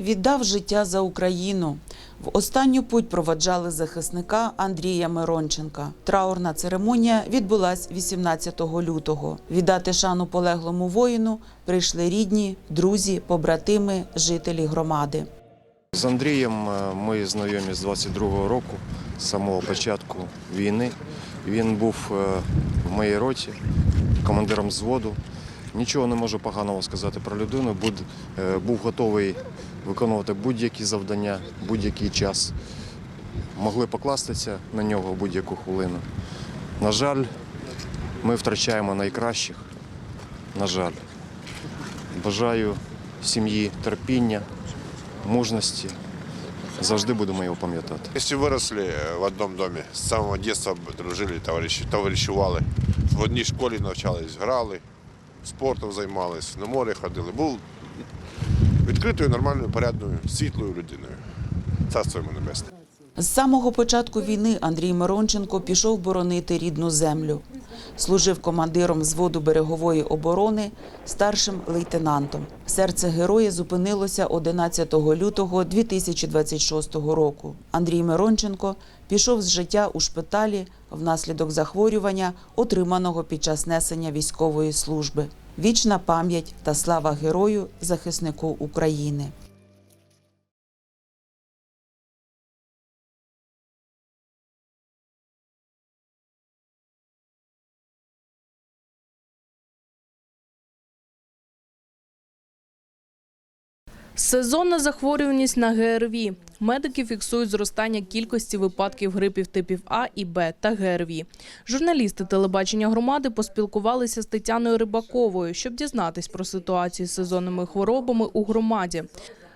Віддав життя за Україну. В останню путь проводжали захисника Андрія Миронченка. Траурна церемонія відбулась 18 лютого. Віддати шану полеглому воїну прийшли рідні, друзі, побратими, жителі громади. З Андрієм е, ми знайомі з 22-го року, з самого початку війни. Він був е, в моїй роті, командиром взводу. Нічого не можу поганого сказати про людину. Буд- е, Був готовий виконувати будь-які завдання, будь-який час. Могли покластися на нього будь-яку хвилину. На жаль, ми втрачаємо найкращих. На жаль. Бажаю сім'ї терпіння, мужності. Завжди будемо його пам'ятати. Если выросли э, в одном доме, с самого детства дружили, товаришували. В одній школі навчались, грали, спортом займалися, на море ходили. Був відкритою, нормальною, порядною, світлою людиною. Царство йому небесне. З самого початку війни Андрій Миронченко пішов боронити рідну землю. Служив командиром взводу берегової оборони, старшим лейтенантом. Серце героя зупинилося 11 лютого 2026 року. Андрій Миронченко пішов з життя у шпиталі внаслідок захворювання, отриманого під час несення військової служби. Вічна пам'ять та слава герою, захиснику України. Сезонна захворюваність на ГРВІ. Медики фіксують зростання кількості випадків грипів типів А і Б та ГРВІ. Журналісти телебачення громади поспілкувалися з Тетяною Рибаковою, щоб дізнатись про ситуацію з сезонними хворобами у громаді.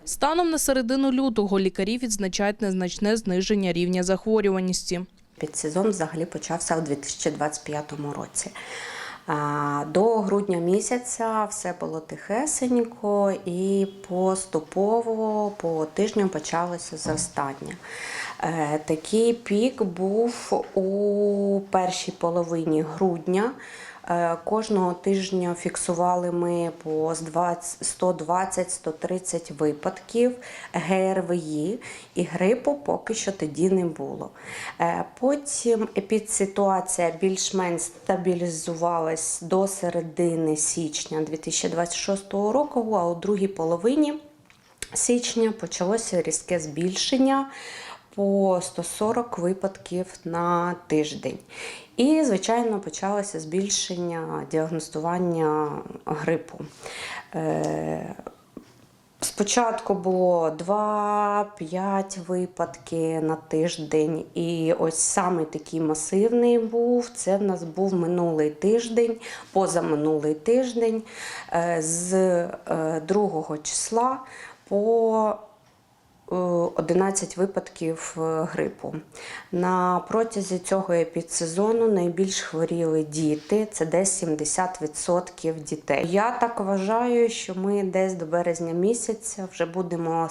Станом на середину лютого лікарі відзначають незначне зниження рівня захворюваності. Підсезон взагалі почався у 2025 році. До грудня місяця все було тихесенько і поступово по тижню почалося зростання. Е, Такий пік був у першій половині грудня. Е, Кожного тижня фіксували ми по 120-130 випадків ГРВІ і грипу поки що тоді не було. Е, Потім епідситуація більш-менш стабілізувалась до середини січня 2026 року, а у другій половині січня почалося різке збільшення по 140 випадків на тиждень. І, звичайно, почалося збільшення діагностування грипу. Е, Спочатку було 2-5 випадки на тиждень, і ось саме такий масивний був. Це в нас був минулий тиждень, позаминулий тиждень е, з е, 2 числа по е, 11 випадків е, грипу. На протязі цього епідсезону найбільш хворіли діти, це десь 70% дітей. Я так вважаю, що ми десь до березня місяця вже будемо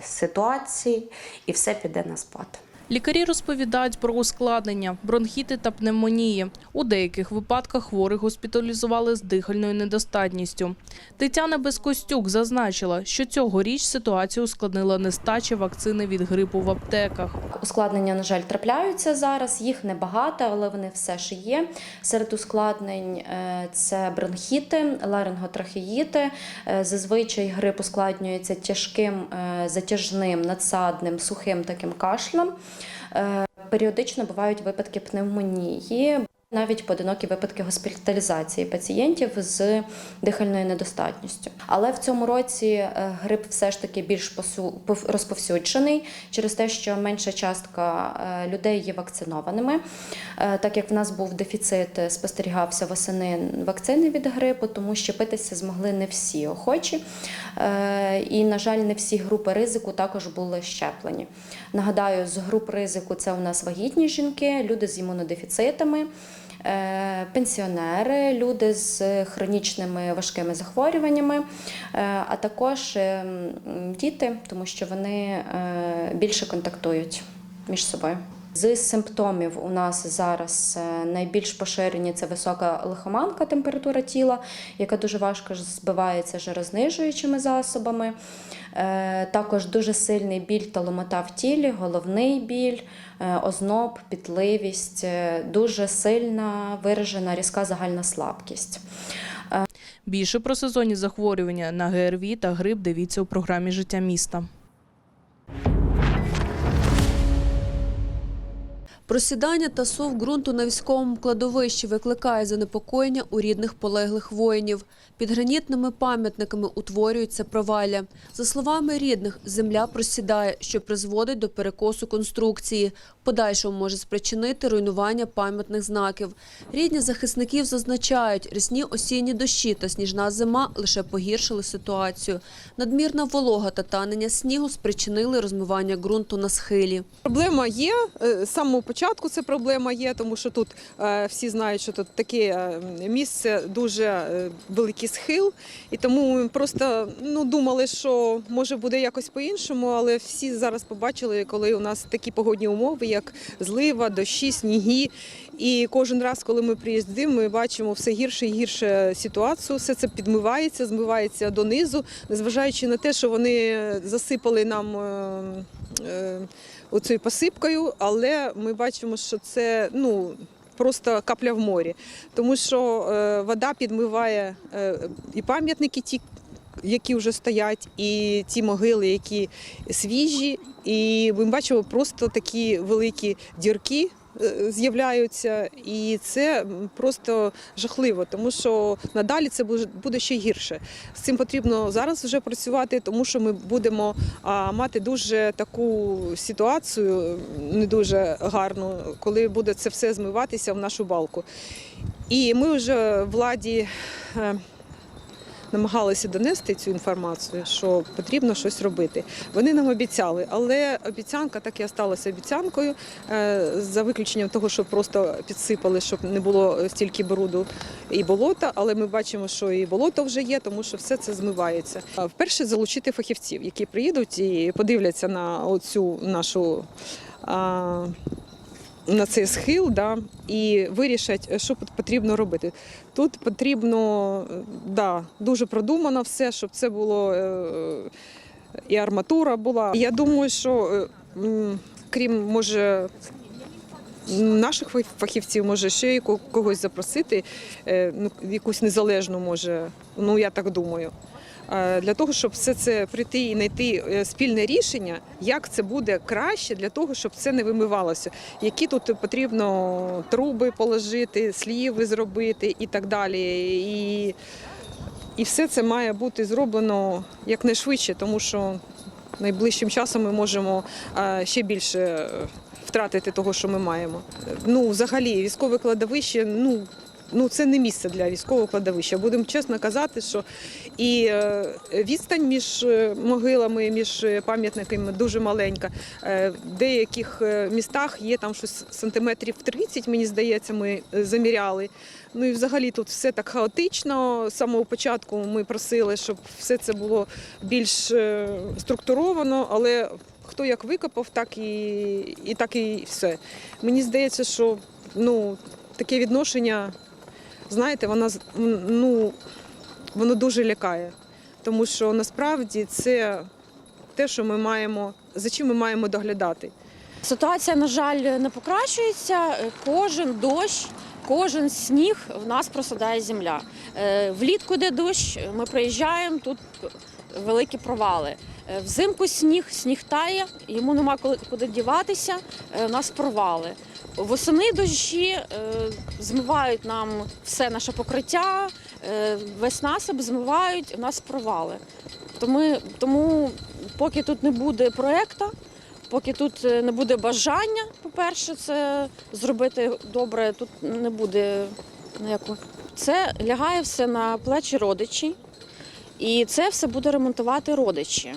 в ситуації і все піде на спад. Лікарі розповідають про ускладнення, бронхіти та пневмонії. У деяких випадках хворих госпіталізували з дихальною недостатністю. Тетяна Безкостюк зазначила, що цьогоріч ситуацію ускладнила нестача вакцини від грипу в аптеках. Ускладнення, на жаль, трапляються зараз. Їх небагато, але вони все ж є. Серед ускладнень е, це бронхіти, ларинготрахеїти. Е, Зазвичай грип ускладнюється тяжким, е, затяжним, надсадним, сухим таким кашлем. Е, Періодично бувають випадки пневмонії. Навіть поодинокі випадки госпіталізації пацієнтів з дихальною недостатністю. Але в цьому році е, грип все ж таки більш розповсюджений через те, що менша частка е, людей є вакцинованими. Е, Так як в нас був дефіцит, спостерігався восени вакцини від грипу, тому щепитися змогли не всі охочі. І, на жаль, не всі групи ризику також були щеплені. Нагадаю, з груп ризику це у нас вагітні жінки, люди з імунодефіцитами. Е, Пенсіонери, люди з хронічними важкими захворюваннями, е, а також е, діти, тому що вони е, більше контактують між собою. З симптомів у нас зараз е, найбільш поширені це висока лихоманка, температура тіла, яка дуже важко збивається жирознижуючими засобами. Е, Також дуже сильний біль та ломота в тілі, головний біль, е, озноб, пітливість, дуже сильна виражена різка загальна слабкість. Більше про сезонні захворювання на ГРВІ та грип дивіться у програмі Життя міста. Просідання та сув ґрунту на військовому кладовищі викликає занепокоєння у рідних полеглих воїнів. Під гранітними пам'ятниками утворюються провалля. За словами рідних, земля просідає, що призводить до перекосу конструкції. Подальшому може спричинити руйнування пам'ятних знаків. Рідні захисників зазначають, рясні осінні дощі та сніжна зима лише погіршили ситуацію. Надмірна волога та танення снігу спричинили розмивання ґрунту на схилі. Проблема є е, самого початку. Це проблема є, тому що тут е, всі знають, що тут таке е, місце дуже е, великий схил, і тому ми просто ну думали, що може буде якось по-іншому, але всі зараз побачили, коли у нас такі погодні умови, як злива, дощі, сніги. І кожен раз, коли ми приїздимо, ми бачимо все гірше і гірше ситуацію. Все це підмивається, змивається донизу, незважаючи на те, що вони засипали нам. Е, оцею посипкою, але ми бачимо, що це ну. Просто капля в морі, тому що е, вода підмиває е, і пам'ятники, ті, які вже стоять, і ті могили, які свіжі. І ми бачимо просто такі великі дірки з'являються, і це просто жахливо, тому що надалі це буде- ще гірше. З цим потрібно зараз вже працювати, тому що ми будемо мати дуже таку ситуацію, не дуже гарну, коли буде це все змиватися в нашу балку. І ми вже владі. Намагалися донести цю інформацію, що потрібно щось робити. Вони нам обіцяли, але обіцянка так і осталася обіцянкою, е, за виключенням того, що просто підсипали, щоб не було стільки бруду і болота. Але ми бачимо, що і болото вже є, тому що все це змивається. Вперше залучити фахівців, які приїдуть і подивляться на оцю нашу. На цей схил да, і вирішать, що пот- потрібно робити. Тут потрібно е, да, дуже продумано все, щоб це було е, і арматура була. Я думаю, що е, крім може. Наших фахівців може ще й ко- когось запросити, е, ну якусь незалежну може. Ну я так думаю. Для того, щоб все це прийти і знайти е, спільне рішення, як це буде краще для того, щоб це не вимивалося. Які тут потрібно труби положити, сліви зробити і так далі. І, і все це має бути зроблено якнайшвидше, тому що найближчим часом ми можемо е, ще більше е, втратити того, що ми маємо. Ну, взагалі, військове кладовище, ну. Ну, це не місце для військового кладовища. Будемо чесно казати, що і е, відстань між е, могилами, між е, пам'ятниками дуже маленька. В деяких містах є там щось сантиметрів 30, мені здається, ми заміряли. Ну і взагалі тут все так хаотично. З самого початку ми просили, щоб все це було більш структуровано, але хто як викопав, так і, і так і все. Мені здається, що ну, таке відношення, знаєте, воно, з- ну, воно дуже лякає. Тому що насправді це те, що ми маємо, за чим ми маємо доглядати. Ситуація, на жаль, не покращується. Кожен дощ, кожен сніг в нас просадає земля. Е, Влітку, де дощ, ми приїжджаємо, тут великі провали. Е, Взимку сніг, сніг тає, йому нема куди діватися, е, у нас провали. Восени дощі е, змивають нам все наше покриття, е, весь насип змивають, у нас провали. Тому, тому поки тут не буде проєкту, Поки тут е, не буде бажання, по-перше, це зробити добре, тут не буде ніякого. Це лягає все на плечі родичі, і це все буде ремонтувати родичі.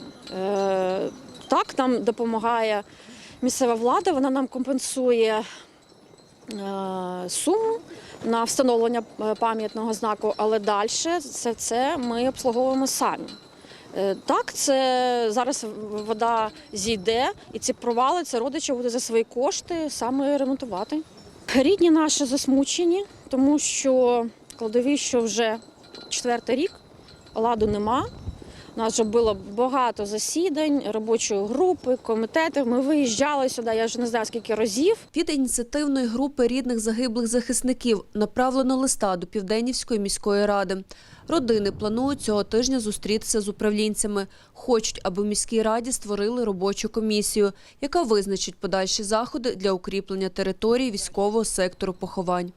Так, нам допомагає місцева влада, вона нам компенсує суму на встановлення е, пам'ятного знаку, але далі це, це ми обслуговуємо самі. Е, Так, це зараз вода зійде, і ці провали це родичі буде за свої кошти саме ремонтувати. Рідні наші засмучені, тому що кладовище вже четвертий рік, ладу нема. У нас вже було багато засідань, робочої групи, комітетів. Ми виїжджали сюди, я вже не знаю скільки разів. Від ініціативної групи рідних загиблих захисників направлено листа до Південнівської міської ради. Родини планують цього тижня зустрітися з управлінцями. Хочуть, аби в міській раді створили робочу комісію, яка визначить подальші заходи для укріплення території військового сектору поховань.